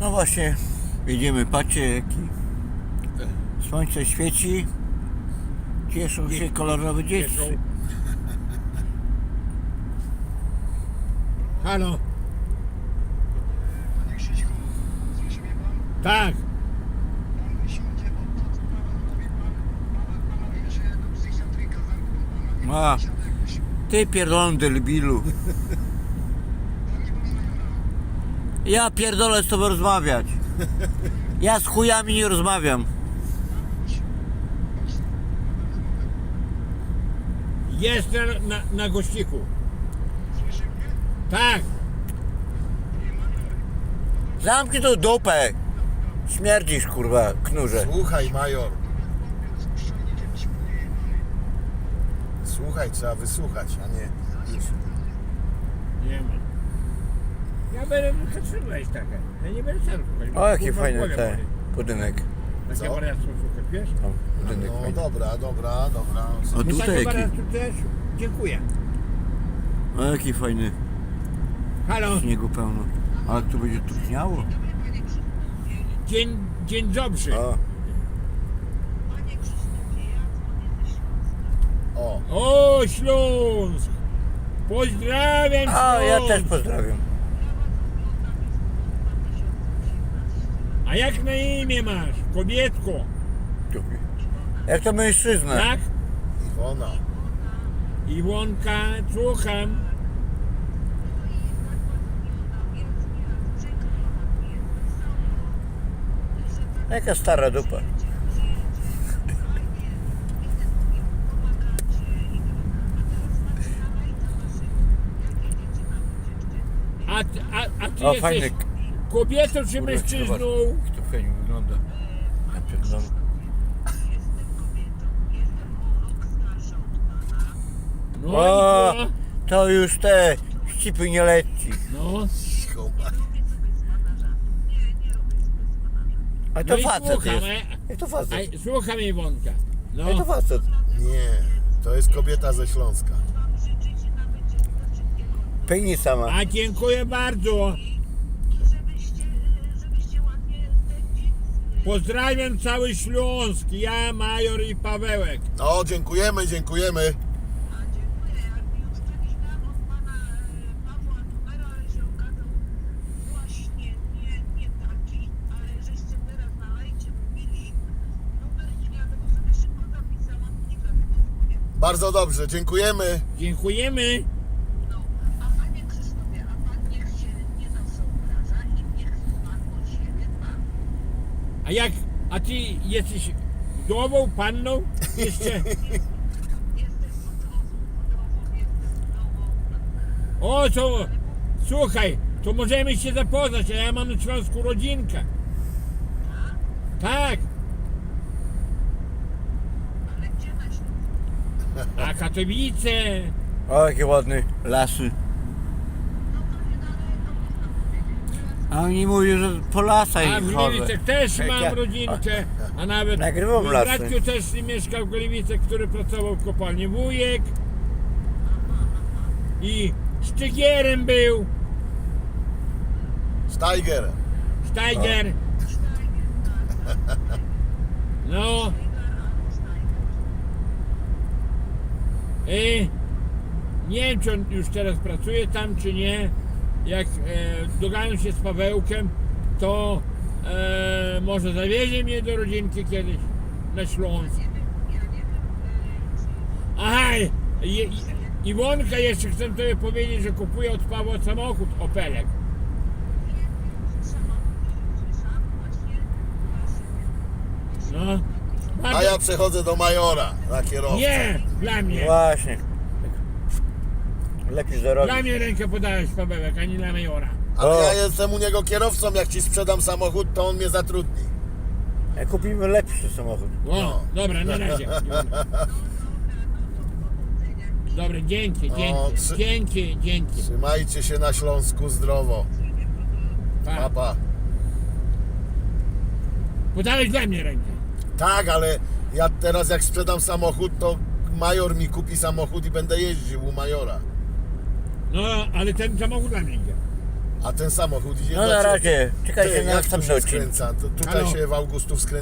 No właśnie, jedziemy, patrzcie jaki słońce świeci. Cieszą się kolorowe dzieci. Halo? Panie Krzyśku, słyszy mnie pan? Tak. Pan wysiądzie, bo to Ja pierdolę z tobą rozmawiać. Ja z chujami nie rozmawiam. Jest na, na, na gościku. Tak. Zamknij tą dupę. Śmierdzisz kurwa, knurze. Słuchaj, major. Słuchaj, trzeba wysłuchać, a. Nie ma. Ja będę takie. Ja nie będę sam O, jaki kurwa fajny głowę ten boli. budynek. Takie Co? wariactwo wiesz? O, budynek No fajny. dobra, dobra, dobra. O tutaj takie jaki, wariactwo też dziękuję. o jaki fajny, Halo? śniegu pełno. Ale tu będzie tupniało. Dzień, dzień dobry. O, O, O, Śląsk! Pozdrawiam a ja Śląsk! też pozdrawiam. A jak na imię masz? Kobietko, Dupie. Jak to mężczyzna? tak? Iwona. Iwonka, słucham. Jaka stara dupa. A, a, a ty O, jesteś fajny. Kobietą czy Kurwa, mężczyzną? zobacz, Jak to fajnie wygląda. Ja pierdolę. No O, i co? to już te ścipy nie leci. No, A no to i facet słucham, jest. Jak to facet? a, słucham Iwonka. No, Jak to facet? Nie, to jest kobieta ze Śląska. Penisa ma. a dziękuję bardzo. Pozdrawiam cały Śląsk, ja, Major i Pawełek. No, dziękujemy, dziękujemy. Bardzo dobrze, dziękujemy. Dziękujemy. A jak, a ty jesteś wdową, panną? Jeszcze? O, to słuchaj, to możemy się zapoznać, a ja mam na Śląsku rodzinkę. Tak. A Katowice, O, jakie ładne lasy. A oni mówią, że po lasach a w ich. Gliwicach też Jak mam ja- rodzinkę, a nawet Nagrywam mój lasy. bratku też mieszkał w Gliwicach, który pracował w kopalni Wujek i Szczygierem był, Steiger. Steiger. No. I nie wiem, czy on już teraz pracuje tam, czy nie. Jak e, dogadam się z Pawełkiem, to e, może zawiezie mnie do rodzinki kiedyś na Śląsk. Aha, i, Iwonka jeszcze chcę tobie powiedzieć, że kupuje od Pawła samochód Opelek. No. A ja przechodzę do majora na kierowcę. Nie, dla mnie. Właśnie. Lepiej zarobić. Dla mnie rękę podałeś Pawełek, a nie dla majora. Ale O. ja jestem u niego kierowcą, jak ci sprzedam samochód, to on mnie zatrudni. Jak kupimy lepszy samochód. O, No. dobra, na razie. Dobra, dzięki, dzięki, O, trzy- dzięki, dzięki. Trzymajcie się na Śląsku zdrowo. Pa. Papa. Podałeś dla mnie rękę. Tak, ale ja teraz jak sprzedam samochód, to major mi kupi samochód i będę jeździł u majora. No, ale ten samochód dla mnie idzie. A ten samochód idzie No na razie, czekajcie na jak tu następny się odcinek. skręca? To tutaj Halo? się w Augustów skręca.